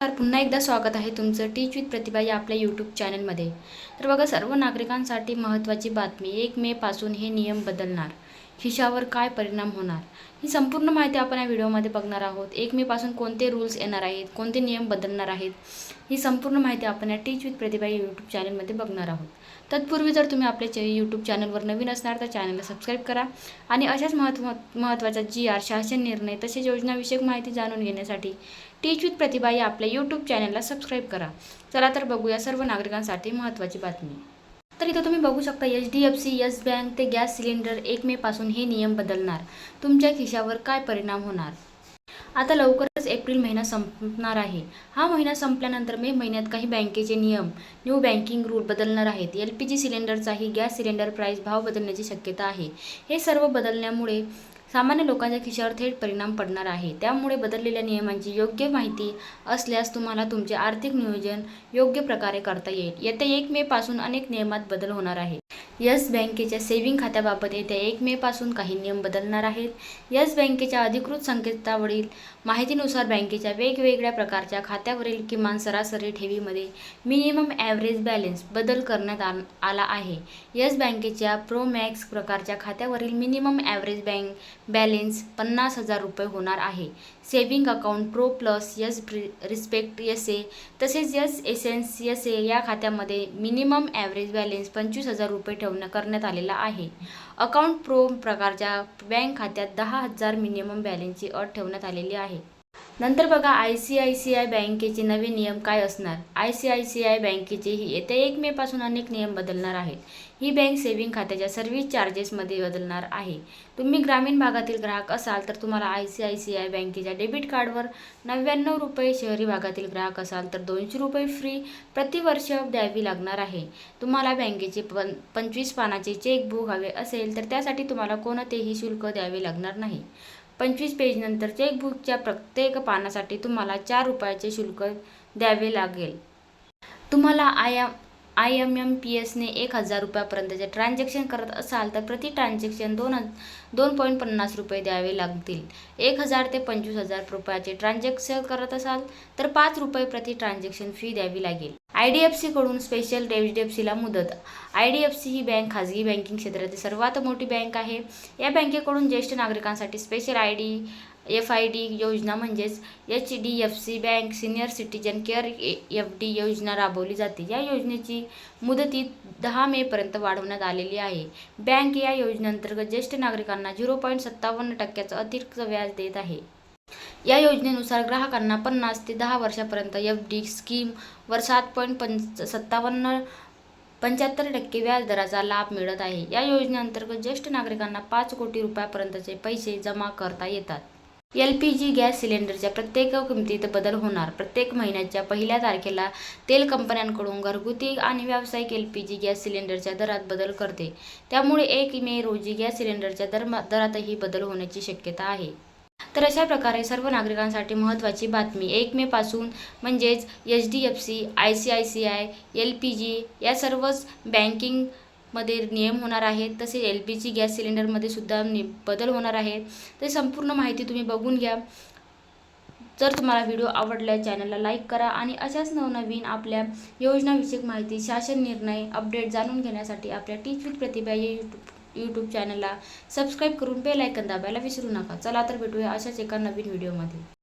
तर पुन्हा एकदा स्वागत आहे तुमचं टीच विथ प्रतिभा या आपल्या यूट्यूब चॅनलमध्ये तर बघा सर्व नागरिकांसाठी महत्त्वाची बातमी एक मेपासून हे नियम बदलणार. हिशावर काय परिणाम होणार? ही संपूर्ण माहिती आपण या व्हिडिओमध्ये बघणार आहोत. एक मेपासून कोणते रूल्स येणार आहेत? कोणते नियम बदलणार आहेत? ही संपूर्ण माहिती आपण या टीच विथ प्रतिभा या यूट्यूब चॅनलमध्ये बघणार आहोत. तत्पूर्वी जर तुम्ही आपल्या चे यूट्यूब चॅनलवर नवीन असणार तर चॅनलला सबस्क्राईब करा आणि अशाच महत्त्व महत्त्वाच्या जी आर शासन निर्णय तसेच योजनाविषयक माहिती जाणून घेण्यासाठी टीच विथ प्रतिभा या आपल्या यूट्यूब चॅनलला सबस्क्राईब करा. चला तर बघूया सर्व नागरिकांसाठी महत्त्वाची बातमी. तर इथं तुम्ही बघू शकता H D F C Yes bank ते गॅस सिलेंडर एक मेपासून हे नियम बदलणार. तुमच्या खिशावर काय परिणाम होणार? आता लवकरच एप्रिल महिना संपणार आहे. हा महिना संपल्यानंतर मे महिन्यात काही बँकेचे नियम न्यू बँकिंग रूल बदलणार आहेत. एल पी जी सिलेंडरचाही गॅस सिलेंडर प्राईस भाव बदलण्याची शक्यता आहे. हे सर्व बदलण्यामुळे सामान्य लोकांच्या खिशावर थेट परिणाम पडणार आहे. त्यामुळे बदललेल्या नियमांची योग्य माहिती असल्यास तुम्हाला तुमचे आर्थिक नियोजन योग्य प्रकारे करता येईल. येत्या एक मे पासून अनेक नियमात बदल होणार आहे येस बँकेच्या सेव्हिंग खात्याबाबत येत्या एक मे पासून काही नियम बदलणार आहेत. येस बँकेच्या अधिकृत संकेतावरील माहितीनुसार बँकेच्या वेगवेगळ्या प्रकारच्या खात्यावरील किमान सरासरी ठेवीमध्ये मिनिमम ॲव्हरेज बॅलन्स बदल करण्यात आला आहे. येस बँकेच्या प्रो मॅक्स प्रकारच्या खात्यावरील मिनिमम ॲव्हरेज बँक बॅलेन्स पन्नास हजार रुपये होणार आहे. Saving account pro plus Yes respect Yes A तसेच यस एसेन्स यस ए या खात्यामध्ये मिनिमम ॲव्हरेज बॅलेन्स पंचवीस हजार रुपये ठेवणं करण्यात आलेला आहे. अकाउंट प्रो प्रकारच्या बँक खात्यात दहा हजार मिनिमम बॅलेन्सची अट ठेवण्यात आलेली आहे. नंतर बघा I C I C I बँकेचे नवे नियम काय असणार? I C I C I बँकेचेही येत्या एक मेपासून अनेक नियम बदलणार आहेत. ही बँक सेव्हिंग खात्याच्या सर्व्हिस चार्जेसमध्ये बदलणार आहे. तुम्ही ग्रामीण भागातील ग्राहक असाल तर तुम्हाला I C I C I बँकेच्या डेबिट कार्डवर नव्याण्णव रुपये शहरी भागातील ग्राहक असाल तर दोनशे रुपये फ्री प्रतिवर्ष द्यावी लागणार आहे. तुम्हाला बँकेचे पं पंचवीस पानाचे चेकबुक हवे असेल तर त्यासाठी तुम्हाला कोणतेही शुल्क द्यावे लागणार नाही. पंचवीस पेजनंतर चेकबुकच्या प्रत्येक पानासाठी तुम्हाला चार रुपयाचे शुल्क द्यावे लागेल. तुम्हाला I I M M P एसने एक हजार रुपयापर्यंतचे ट्रान्झॅक्शन करत असाल तर प्रति ट्रान्झॅक्शन दोन हज दोन पॉईंट पन्नास रुपये द्यावे लागतील. एक हजार ते पंचवीस हजार रुपयाचे ट्रान्झॅक्शन करत असाल तर पाच रुपये प्रति ट्रान्झॅक्शन फी द्यावी लागेल. आय डी एफ सीकडून स्पेशल एच डी एफ सीला मुदत. आय डी एफ सी ही बँक खाजगी बँकिंग क्षेत्रातील सर्वात मोठी बँक आहे. या बँकेकडून ज्येष्ठ नागरिकांसाठी special I D F I D योजना म्हणजेच H D F C bank senior citizen care F D योजना राबवली जाते. या योजनेची मुदती दहा मेपर्यंत वाढवण्यात आलेली आहे. बँक या योजनेअंतर्गत ज्येष्ठ नागरिकांना झिरो पॉईंट सत्तावन्न टक्क्याचं अतिरिक्त व्याज देत आहे. या योजनेनुसार ग्राहकांना पन्नास ते दहा वर्षापर्यंत एफ डी स्कीमवर सात पॉईंट पंच सत्तावन्न पंच्याहत्तर टक्के व्याजदराचा लाभ मिळत आहे. या योजनेअंतर्गत ज्येष्ठ नागरिकांना पाच कोटी रुपयापर्यंतचे पैसे जमा करता येतात. एल पी जी गॅस सिलेंडरच्या प्रत्येक किमतीत बदल होणार. प्रत्येक महिन्याच्या पहिल्या तारखेला तेल कंपन्यांकडून घरगुती आणि व्यावसायिक एल पी जी गॅस सिलेंडरच्या दरात बदल करते. त्यामुळे एक मे रोजी गॅस सिलेंडरच्या दर दरातही बदल होण्याची शक्यता आहे. तर अशा प्रकारे सर्व नागरिकांसाठी महत्त्वाची बातमी. एक मेपासून म्हणजेच H D F C I C I C I L P G या सर्वच बँकिंगमध्ये नियम होणार आहेत. तसे एल पी जी गॅस सिलेंडरमध्ये सुद्धा नि बदल होणार आहे ते संपूर्ण माहिती तुम्ही बघून घ्या. जर तुम्हाला व्हिडिओ आवडला चॅनलला लाईक करा आणि अशाच नवनवीन आपल्या योजनाविषयक माहिती शासन निर्णय अपडेट जाणून घेण्यासाठी आपल्या टीच विथ प्रतिभा या यूट्यूब यूट्यूब चॅनलला सबस्क्राईब करून बेल आयकन दाबायला विसरू नका. चला तर भेटूया अशाच एका नवीन व्हिडिओमध्ये